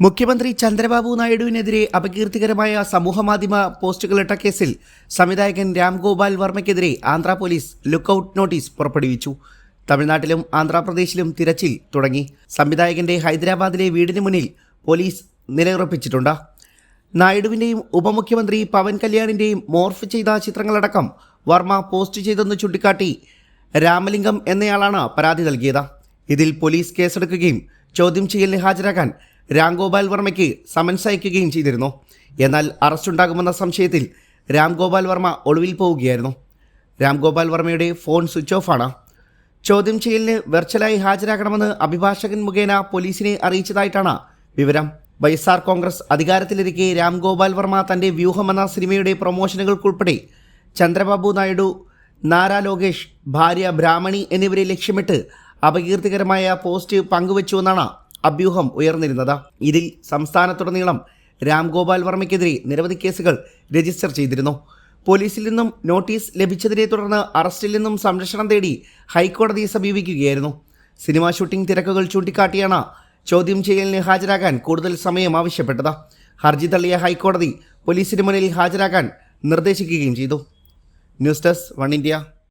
മുഖ്യമന്ത്രി ചന്ദ്രബാബു നായിഡുവിനെതിരെ അപകീർത്തികരമായ സമൂഹമാധ്യമ പോസ്റ്റുകളിട്ട കേസിൽ സംവിധായകൻ രാംഗോപാൽ വർമ്മയ്ക്കെതിരെ ആന്ധ്രാ പോലീസ് ലുക്കൌട്ട് നോട്ടീസ് പുറപ്പെടുവിച്ചു. തമിഴ്നാട്ടിലും ആന്ധ്രാപ്രദേശിലും തിരച്ചിൽ തുടങ്ങി. സംവിധായകന്റെ ഹൈദരാബാദിലെ വീടിന് മുന്നിൽ പോലീസ് നിലയുറപ്പിച്ചിട്ടുണ്ട്. നായിഡുവിന്റെയും ഉപമുഖ്യമന്ത്രി പവൻ കല്യാണിന്റെയും മോർഫ് ചെയ്ത ചിത്രങ്ങളടക്കം വർമ്മ പോസ്റ്റ് ചെയ്തെന്ന് ചൂണ്ടിക്കാട്ടി രാമലിംഗം എന്നയാളാണ് പരാതി നൽകിയത്. ഇതിൽ പോലീസ് കേസെടുക്കുകയും ചോദ്യം ചെയ്യലിന് ഹാജരാക്കാൻ രാംഗോപാൽ വർമ്മയ്ക്ക് സമൻസ് അയക്കുകയും ചെയ്തിരുന്നു. എന്നാൽ അറസ്റ്റുണ്ടാകുമെന്ന സംശയത്തിൽ രാംഗോപാൽ വർമ്മ ഒളിവിൽ പോവുകയായിരുന്നു. രാംഗോപാൽ വർമ്മയുടെ ഫോൺ സ്വിച്ച് ഓഫാണ് ചോദ്യം ചെയ്യലിന് വെർച്വലായി ഹാജരാകണമെന്ന് അഭിഭാഷകൻ മുഖേന പോലീസിനെ അറിയിച്ചതായിട്ടാണ് വിവരം. വൈഎസ്ആർ കോൺഗ്രസ് അധികാരത്തിലിരിക്കെ രാംഗോപാൽ വർമ്മ തന്റെ വ്യൂഹമെന്ന സിനിമയുടെ പ്രൊമോഷനുകൾക്കുൾപ്പെടെ ചന്ദ്രബാബു നായിഡു നാരാ ലോകേഷ് ഭാര്യ ബ്രാഹ്മണി എന്നിവരെ ലക്ഷ്യമിട്ട് അപകീർത്തികരമായ പോസ്റ്റ് പങ്കുവച്ചുവെന്നാണ് അഭ്യൂഹം ഉയർന്നിരുന്നത്. ഇതിൽ സംസ്ഥാനത്തുടനീളം രാംഗോപാൽ വർമ്മയ്ക്കെതിരെ നിരവധി കേസുകൾ രജിസ്റ്റർ ചെയ്തിരുന്നു. പോലീസിൽ നിന്നും നോട്ടീസ് ലഭിച്ചതിനെ തുടർന്ന് അറസ്റ്റിൽ നിന്നും സംരക്ഷണം തേടി ഹൈക്കോടതിയെ സമീപിക്കുകയായിരുന്നു. സിനിമാ ഷൂട്ടിംഗ് തിരക്കുകൾ ചൂണ്ടിക്കാട്ടിയാണ് ചോദ്യം ചെയ്യലിന് ഹാജരാകാൻ കൂടുതൽ സമയം ആവശ്യപ്പെട്ടത്. ഹർജി തള്ളിയ ഹൈക്കോടതി പോലീസിന് മുന്നിൽ ഹാജരാകാൻ നിർദ്ദേശിക്കുകയും ചെയ്തു. News desk one India.